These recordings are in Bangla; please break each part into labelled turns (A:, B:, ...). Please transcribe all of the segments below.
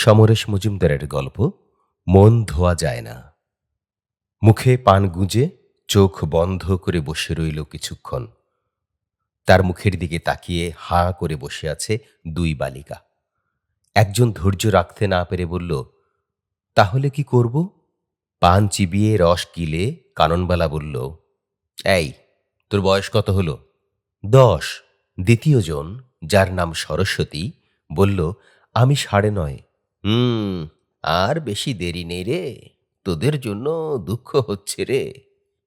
A: সমরেশ মজুমদারের গল্প, মন ধোয়া যায় না। মুখে পান গুঁজে, চোখ বন্ধ করে বসে রইল কিছুক্ষণ। তার মুখের দিকে তাকিয়ে হা করে বসে আছে দুই বালিকা। একজন ধৈর্য রাখতে না পেরে বলল, তাহলে কি করব? পান চিবিয়ে রস কিলে কাননবালা বলল, এই, তোর বয়স কত হলো? দশ, দ্বিতীয়জন, যার নাম সরস্বতী, বলল, আমি সাড়ে নয়। হুম আর বেশি দেরি নেই রে। তোদের জন্য দুঃখ হচ্ছে রে।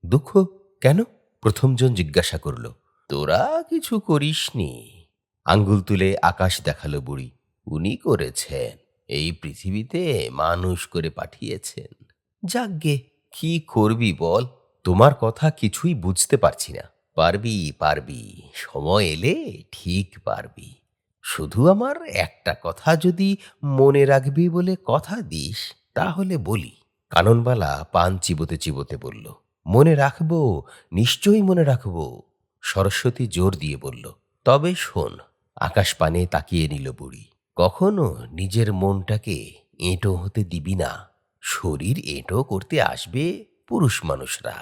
A: দুঃখ? কেন? প্রথমজন জিজ্ঞাসা করল। তোরা কিছু করিসনি। আঙ্গুল তুলে আকাশ দেখাল বুড়ি। উনি করেছেন। এই পৃথিবীতে মানুষ করে পাঠিয়েছেন। যাগ্গে কি করবি বল? তোমার কথা কিছুই বুঝতে পারছি না। পারবি পারবি। সময় এলে ঠিক পারবি। শুধু আমার একটা কথা যদি মনে রাখবি বলে কথা দিস, তাহলে বলি। কাননবালা পান চিবোতে চিবোতে বলল, মনে রাখব, নিশ্চয়ই মনে রাখব। সরস্বতী জোর দিয়ে বলল, তবে শোন, আকাশ পানে তাকিয়ে নিল বুড়ি। কখনো নিজের মনটাকে এঁটো হতে দিবি না। শরীর এঁটো করতে আসবে পুরুষ মানুষরা।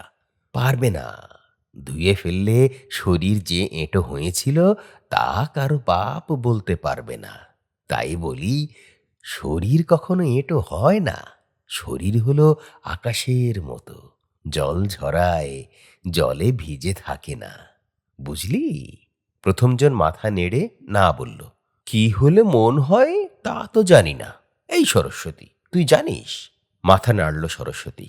A: পারবে না। ধুয়ে ফেললে শরীর যে এঁটো হয়েছিল, তা কারও পাপ বলতে পারবে না। তাই বলি, শরীর কখনো এঁটো হয় না, শরীর হলো আকাশের মতো, জল ঝরায়, জলে ভিজে থাকে না। বুঝলি? প্রথমজন মাথা নেড়ে না বলল, কি হলে মন হয় তা তো জানি না। এই সরস্বতী, তুই জানিস? মাথা নাড়ল সরস্বতী,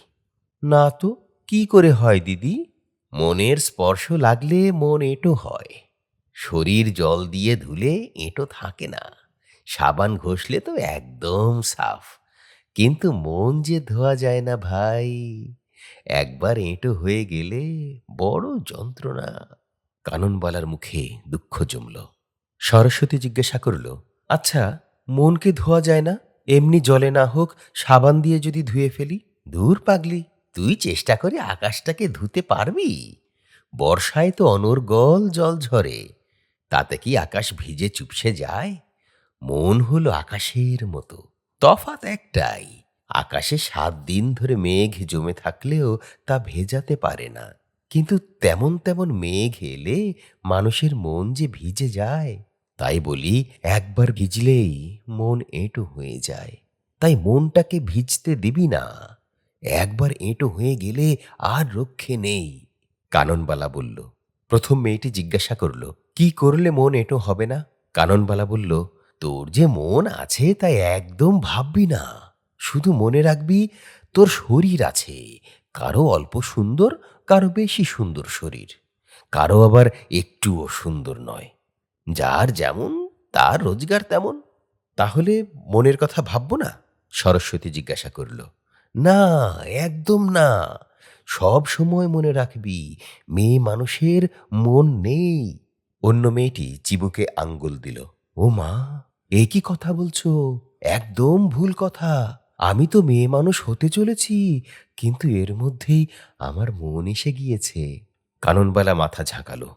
A: না তো, কি করে হয় দিদি? মনের স্পর্শ লাগলে মন এঁটো হয়। শরীর জল দিয়ে ধুলে এঁটো থাকে না। সাবান ঘষলে তো একদম সাফ। কিন্তু মন যে ধোয়া যায় না ভাই, একবার এঁটো হয়ে গেলে বড় যন্ত্রণা। কাননবালার মুখে দুঃখ জমল। সরস্বতী জিজ্ঞাসা করল আচ্ছা মনকে ধোয়া যায় না? এমনি জলে না হোক, সাবান দিয়ে যদি ধুয়ে ফেলি? দূর পাগলি। তুই চেষ্টা করে আকাশটাকে ধুতে পারবি? বর্ষায় তো অনর্গল জল ঝরে, তাতে কি আকাশ ভিজে চুপসে যায়? মন হলো আকাশের মতো। তফাৎ একটাই, আকাশে সাত দিন ধরে মেঘ জমে থাকলেও তা ভেজাতে পারে না। কিন্তু তেমন তেমন মেঘ এলে মানুষের মন যে ভিজে যায়, তাই বলি একবার ভিজলেই মন এঁটো হয়ে যায়। তাই মনটাকে ভিজতে দিবি না। একবার এঁটো হয়ে গেলে আর রক্ষে নেই। কাননবালা বলল, প্রথম মেয়েটি জিজ্ঞাসা করল, কি করলে মন এঁটো হবে না? কাননবালা বলল, তোর যে মন আছে তাই একদম ভাববি না। শুধু মনে রাখবি, তোর শরীর আছে। কারও অল্প সুন্দর, কারও বেশি সুন্দর শরীর। কারও আবার একটুও সুন্দর নয়। যার যেমন, তার রোজগার তেমন। তাহলে মনের কথা ভাববো না? সরস্বতী জিজ্ঞাসা করল না, একদম না। সব সময় মনে রাখবি, মেয়ে মানুষের মন নেই। অন্য মেয়েটি চিবুকে আঙ্গুল দিল। ও মা, এ কি কথা বলছো? একদম ভুল কথা। আমি তো মেয়ে মানুষ হতে চলেছি, কিন্তু এর মধ্যেই আমার মন এসে গিয়েছে। কাননবালা মাথা ঝাঁকালো।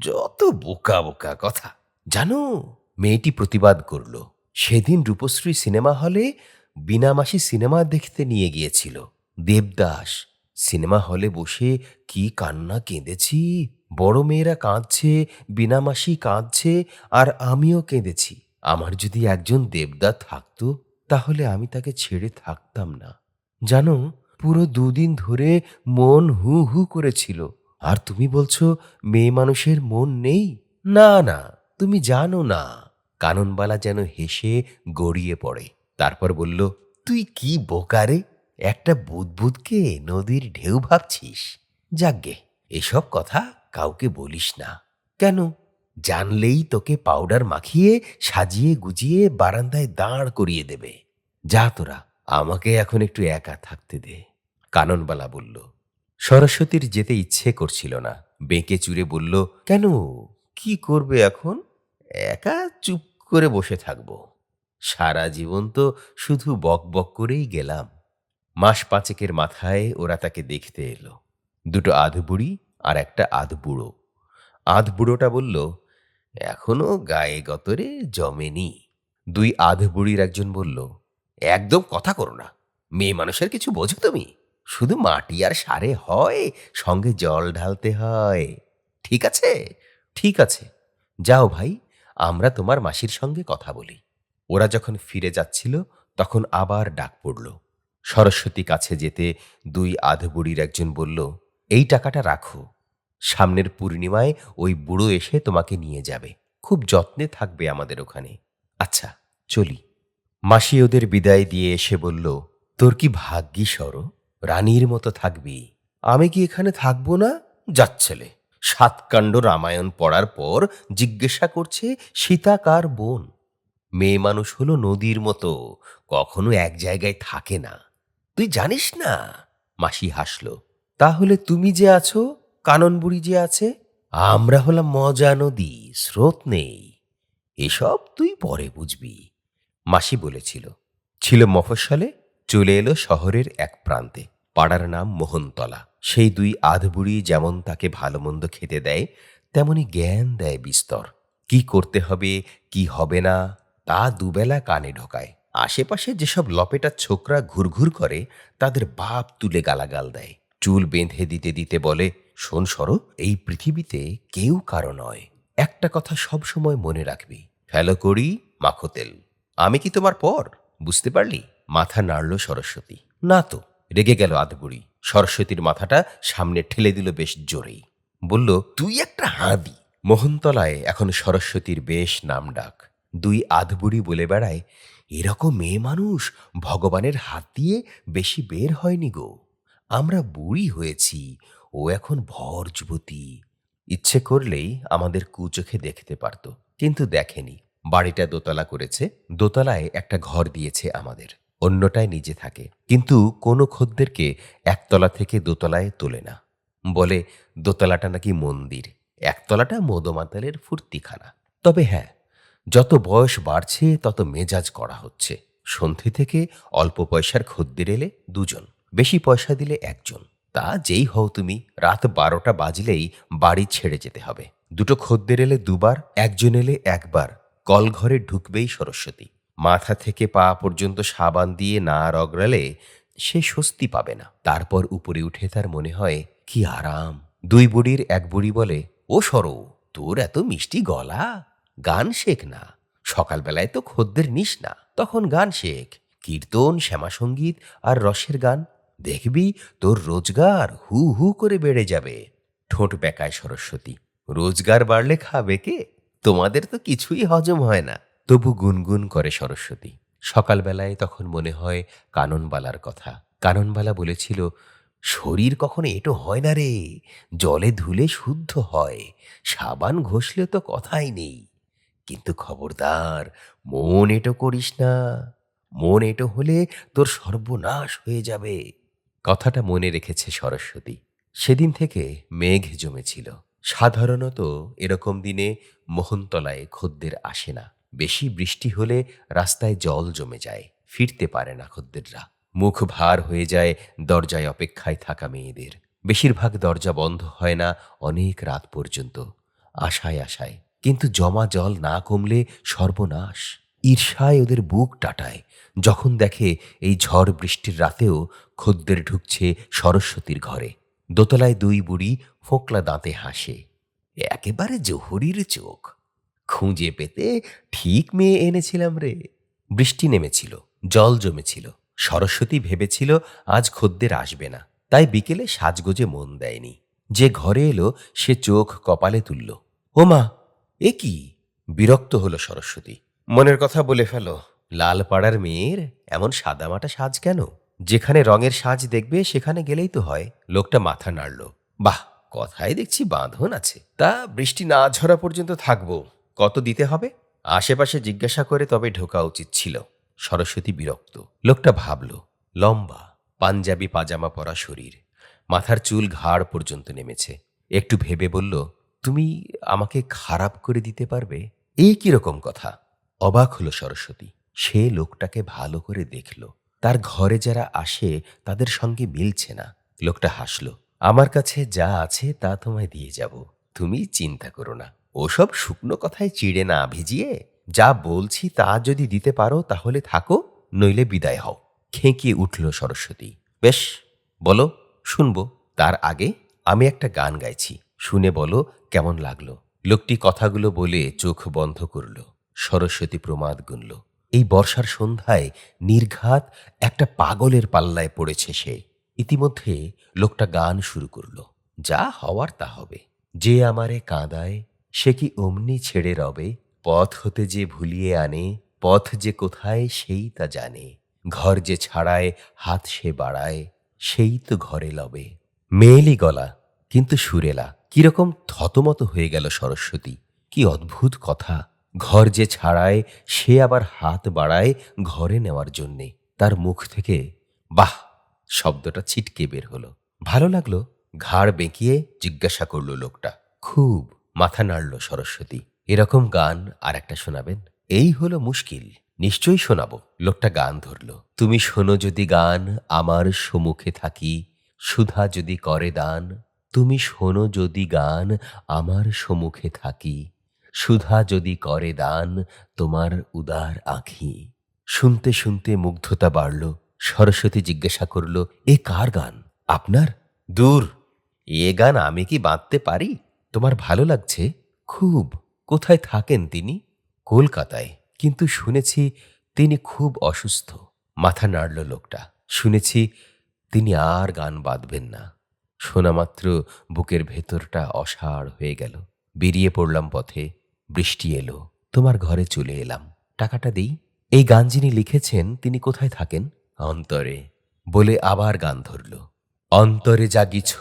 A: যত বোকা বোকা কথা। জানো, মেয়েটি প্রতিবাদ করল। সেদিন রূপশ্রী সিনেমা হলে বিনামাসি সিনেমা দেখতে নিয়ে গিয়েছিল। দেবদাস, সিনেমা হলে বসে কি কান্না কেঁদেছি? বড় মেয়েরা কাঁদছে বিনামাসি কাঁদছে, আর আমিও কেঁদেছি। আমার যদি একজন দেবদা থাকতো, তাহলে আমি তাকে ছেড়ে থাকতাম না। জানো, পুরো দুদিন ধরে মন হু হু করেছিল। আর তুমি বলছো, মেয়ে মানুষের মন নেই? না না, তুমি জানো না। কাননবালা যেন হেসে গড়িয়ে পড়ে। তারপর বলল, তুই কি বোকারে একটা বুদবুদকে নদীর ঢেউ ভাবছিস? যাগ্গে এসব কথা কাউকে বলিস না। কেন? জানলেই তোকে পাউডার মাখিয়ে, সাজিয়ে গুজিয়ে বারান্দায় দাঁড় করিয়ে দেবে। যা তোরা, আমাকে এখন একটু একা থাকতে দে। কাননবালা বলল, সরস্বতীর যেতে ইচ্ছে করছিল না। বেঁকে চুরে বলল, কেন? কি করবে এখন? একা চুপ করে বসে থাকব। সারা জীবন তো শুধু বক বক করেই গেলাম। মাস পাঁচেকের মাথায় ওরা তাকে দেখতে এলো। দুটো আধ বুড়ি আর একটা আধ বুড়ো। আধ বুড়োটা বলল, এখনও গায়ে গতরে জমেনি। দুই আধ বুড়ির একজন বলল, একদম কথা করো না। মেয়ে মানুষের কিছু বোঝো তুমি। শুধু মাটি আর সারে হয়, সঙ্গে জল ঢালতে হয়। ঠিক আছে? ঠিক আছে। যাও ভাই, আমরা তোমার মাসির সঙ্গে কথা বলি। ওরা যখন ফিরে যাচ্ছিল, তখন আবার ডাক পড়ল। সরস্বতী কাছে যেতে দুই আধবুড়ির একজন বলল, এই টাকাটা রাখো। সামনের পূর্ণিমায় ওই বুড়ো এসে তোমাকে নিয়ে যাবে। খুব যত্নে থাকবে আমাদের ওখানে। আচ্ছা চলি। মাসি ওদের বিদায় দিয়ে এসে বলল, তোর কি ভাগ্যি সর রানীর মতো থাকবি। আমি কি এখানে থাকব না? যাচ্ছেলে সাতকাণ্ড রামায়ণ পড়ার পর জিজ্ঞাসা করছে সীতাকার বোন? মেয়ে মানুষ হলো নদীর মতো, কখনো এক জায়গায় থাকে না। তুই জানিস না? মাসি হাসল। তাহলে তুমি যে আছো, কাননবুড়ি যে আছে, আমরা হলাম মজা নদী, স্রোত নেই। এসব তুই পরে বুঝবি। মাসি বলেছিল। ছিল মফস্বলে, চলে এলো শহরের এক প্রান্তে। পাড়ার নাম মোহনতলা। সেই দুই আধবুড়ি যেমন তাকে ভালো মন্দ খেতে দেয়, তেমনি জ্ঞান দেয় বিস্তর। কি করতে হবে, কি হবে না তা দুবেলা কানে ঢোকায়। আশেপাশে যেসব লপেটা ছোকরা ঘুরঘুর করে, তাদের বাপ তুলে গালাগাল দেয়। চুল বেঁধে দিতে দিতে বলে, শোন সরো এই পৃথিবীতে কেউ কারও নয়। একটা কথা সব সময় মনে রাখবি। ফেলো করি মাখো তেল। আমি কি তোমার পর? বুঝতে পারলি? মাথা নাড়ল সরস্বতী। না তো, রেগে গেল আধবুড়ি সরস্বতীর মাথাটা সামনে ঠেলে দিল বেশ জোরেই। বলল, তুই একটা হাঁদি মোহনতলায় এখন সরস্বতীর বেশ নাম ডাক। দুই আধবুড়ি বলে বেড়ায়, এরকম মেয়ে মানুষ ভগবানের হাত দিয়ে বেশি বের হয়নি গো। আমরা বুড়ি হয়েছি, ও এখন ভর যুবতী। ইচ্ছে করলেই আমাদের কুচোখে দেখতে পারত, কিন্তু দেখেনি। বাড়িটা দোতলা করেছে, দোতলায় একটা ঘর দিয়েছে আমাদের। অন্যটায় নিজে থাকে, কিন্তু কোনো খদ্দেরকে একতলা থেকে দোতলায় তোলে না। বলে, দোতলাটা নাকি মন্দির, একতলাটা মদমাতালের ফুর্তিখানা। তবে হ্যাঁ যত বয়স বাড়ছে, তত মেজাজ করা হচ্ছে। সন্ধে থেকে অল্প পয়সার খদ্দের এলে দুজন, বেশি পয়সা দিলে একজন। তা যেই হও তুমি, রাত বারোটা বাজলেই বাড়ি ছেড়ে যেতে হবে। দুটো খদ্দের এলে দুবার, একজন এলে একবার। কলঘরে ঢুকবেই সরস্বতী। মাথা থেকে পা পর্যন্ত সাবান দিয়ে না রগড়ালে সে স্বস্তি পাবে না। তারপর উপরে উঠে তার মনে হয়, কি আরাম। দুই বুড়ির এক বুড়ি বলে, ও সরো, তোর এত মিষ্টি গলা। গান শেখ না। সকালবেলায় তো খদ্দের নিস না। তখন গান শেখ। কীর্তন, শ্যামাসঙ্গীত আর রসের গান। দেখবি তোর রোজগার হু হু করে বেড়ে যাবে। ঠোঁট বেকায় সরস্বতী। রোজগার বাড়লে খাবে কে? তোমাদের তো কিছুই হজম হয় না। তবু গুনগুন করে সরস্বতী। সকালবেলায় তখন মনে হয় কাননবালার কথা। কাননবালা বলেছিল, শরীর কখনো এটো হয় না রে। জলে ধুলে শুদ্ধ হয়। সাবান ঘষলে তো কথাই নেই। কিন্তু খবরদার, মন এটো করিস না। মন এটো হলে তোর সর্বনাশ হয়ে যাবে। কথাটা মনে রেখেছে সরস্বতী। সেদিন থেকে মেঘ জমেছিল। সাধারণত এরকম দিনে মোহনতলায় খদ্দের আসে না। বেশি বৃষ্টি হলে রাস্তায় জল জমে যায়। ফিরতে পারে না খদ্দেররা। মুখ ভার হয়ে যায় দরজায় অপেক্ষায় থাকা মেয়েদের। বেশিরভাগ দরজা বন্ধ হয় না অনেক রাত পর্যন্ত। আশায় আশায় কিন্তু জমা জল না কমলে সর্বনাশ। ঈর্ষায় ওদের বুক টাটায়। যখন দেখে এই ঝড় বৃষ্টির রাতেও খদ্দের ঢুকছে সরস্বতীর ঘরে। দোতলায় দুই বুড়ি ফোকলা দাঁতে হাসে। একেবারে জহুরির চোখ। খুঁজে পেতে ঠিক মেয়ে এনেছিলাম রে। বৃষ্টি নেমেছিল, জল জমেছিল। সরস্বতী ভেবেছিল আজ খদ্দের আসবে না। তাই বিকেলে সাজগোজে মন দেয়নি। যে ঘরে এলো সে চোখ কপালে তুলল। ও মা এ কি? বিরক্ত হলো সরস্বতী। মনের কথা বলে ফেলো, লাল পাড়ার মেয়ের এমন সাদামাটা সাজ কেন? যেখানে রঙের সাজ দেখবে সেখানে গেলেই তো হয়। লোকটা মাথা নাড়ল, বাহ কথায় দেখছি বাঁধন আছে। তা বৃষ্টি না ঝরা পর্যন্ত থাকব। কত দিতে হবে? আশেপাশে জিজ্ঞাসা করে তবে ঢোকা উচিত ছিল। সরস্বতী বিরক্ত। লোকটা ভাবল, লম্বা, পাঞ্জাবি পাজামা পরা শরীর। মাথার চুল ঘাড় পর্যন্ত নেমেছে। একটু ভেবে বলল তুমি আমাকে খারাপ করে দিতে পারবে? এই কীরকম কথা? অবাক হলো সরস্বতী। সে লোকটাকে ভালো করে দেখল। তার ঘরে যারা আসে, তাদের সঙ্গে মিলছে না। লোকটা হাসল, আমার কাছে যা আছে, তা তোমায় দিয়ে যাব। তুমি চিন্তা করো না। ওসব শুকনো কথায় চিড়ে না ভিজিয়ে। যা বলছি, তা যদি দিতে পারো, তাহলে থাকো, নইলে বিদায় হও। খেঁকিয়ে উঠল সরস্বতী। বেশ, বলো, শুনব। তার আগে আমি একটা গান গাইছি। শুনে বলো কেমন লাগল। লোকটি কথাগুলো বলে চোখ বন্ধ করল। সরস্বতী প্রমাদ গুনল। এই বর্ষার সন্ধ্যায় নির্ঘাত একটা পাগলের পাল্লায় পড়েছে সে। ইতিমধ্যে লোকটা গান শুরু করল। যা হওয়ার তা হবে। যে আমারে কাঁদায়, সে কি অমনি ছেড়ে রবে? পথ হতে যে ভুলিয়ে আনে, পথ যে কোথায় সেই তা জানে। ঘর যে ছাড়ায়, হাত সে বাড়ায়, সেই তো ঘরে লবে। মেয়েলি গলা, কিন্তু সুরেলা। কীরকম থতমত হয়ে গেল সরস্বতী। কি অদ্ভুত কথা। ঘর যে ছাড়ায়, সে আবার হাত বাড়ায় ঘরে নেওয়ার জন্যে। তার মুখ থেকে, বাহ! শব্দটা ছিটকে বের হলো। ভালো লাগল। ঘাড় বেঁকিয়ে জিজ্ঞাসা করল লোকটা। খুব মাথা নাড়ল সরস্বতী। এরকম গান আর একটা শোনাবেন? এই হলো মুশকিল। নিশ্চয়ই শোনাবো। লোকটা গান ধরল। তুমি শোনো যদি গান, আমার সম্মুখে থাকি। সুধা যদি করে দান তুমি শোনো যদি গান আমার সম্মুখে থাকি, সুধা যদি করে দান তোমার উদার আঁখি। শুনতে শুনতে মুগ্ধতা বাড়ল, সরস্বতী জিজ্ঞাসা করল, এ কার গান? আপনার? দূর, এ গান আমি কি বাঁধতে পারি? তোমার ভালো লাগছে? খুব, কোথায় থাকেন তিনি? কলকাতায়, কিন্তু শুনেছি তিনি খুব অসুস্থ। মাথা নাড়ল লোকটা, শুনেছি তিনি আর গান বাঁধবেন না। শোনামাত্র বুকের ভেতরটা অসাড় হয়ে গেল। বেরিয়ে পড়লাম পথে, বৃষ্টি এলো। তোমার ঘরে চলে এলাম। টাকাটা দিই। এই গান যিনি লিখেছেন, তিনি কোথায় থাকেন? অন্তরে। বলে আবার গান ধরল। অন্তরে জাগিছ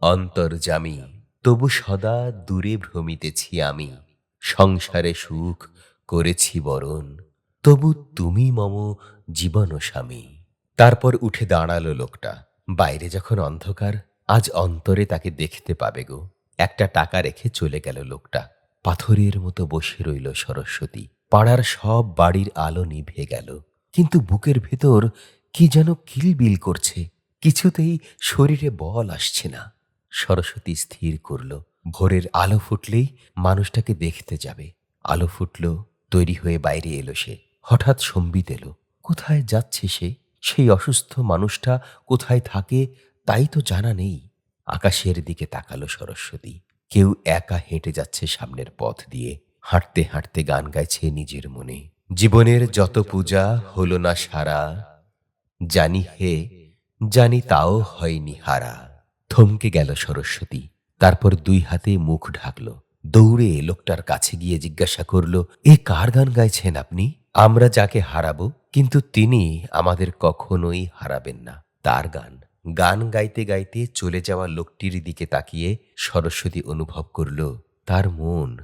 A: অন্তর্জামী তবু সদা দূরে ভ্রমিতেছি আমি। সংসারে সুখ করেছি বরণ। তবু তুমি মম জীবন স্বামী তারপর উঠে দাঁড়াল লোকটা। বাইরে যখন অন্ধকার আজ অন্তরে তাকে দেখতে পাবে গো। একটা টাকা রেখে চলে গেল লোকটা। পাথরের মতো বসে রইল সরস্বতী। পাড়ার সব বাড়ির আলো নিভে গেল। কিন্তু বুকের ভেতর কি যেন কিলবিল করছে। কিছুতেই শরীরে বল আসছে না। সরস্বতী স্থির করল। ভোরের আলো ফুটলেই মানুষটাকে দেখতে যাবে। আলো ফুটল, তৈরি হয়ে বাইরে এলো সে। হঠাৎ সম্বিত এলো। কোথায় যাচ্ছে সে? সেই অসুস্থ মানুষটা কোথায় থাকে? তাই তো জানা নেই। আকাশের দিকে তাকালো সরস্বতী। কেউ একা হেঁটে যাচ্ছে সামনের পথ দিয়ে। হাঁটতে হাঁটতে গান গাইছে নিজের মনে। জীবনের যত পূজা হলো না সারা, জানি হে, জানি তাও হয়নি হারা। থমকে গেল সরস্বতী। তারপর দুই হাতে মুখ ঢাকল। দৌড়ে লোকটার কাছে গিয়ে জিজ্ঞাসা করল, এ কার গান গাইছেন আপনি? আমরা যাকে হারাবো, কিন্তু তিনি আমাদের কখনোই হারাবেন না। তার গান। গান গাইতে গাইতে চলে যাওয়া লোকটির দিকে তাকিয়ে সরস্বতী অনুভব করল, তার মন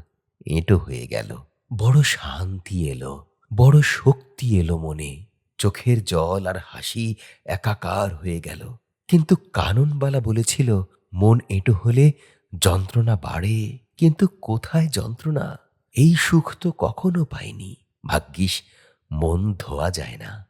A: এঁটো হয়ে গেল। বড় শান্তি এলো, বড় শক্তি এলো মনে। চোখের জল আর হাসি একাকার হয়ে গেল। কিন্তু কাননবালা বলেছিল, মন এঁটো হলে যন্ত্রণা বাড়ে, কিন্তু কোথায় যন্ত্রণা? এই সুখ তো কখনো পাইনি। ভাগ্যিস, মন ধোয়া যায় না।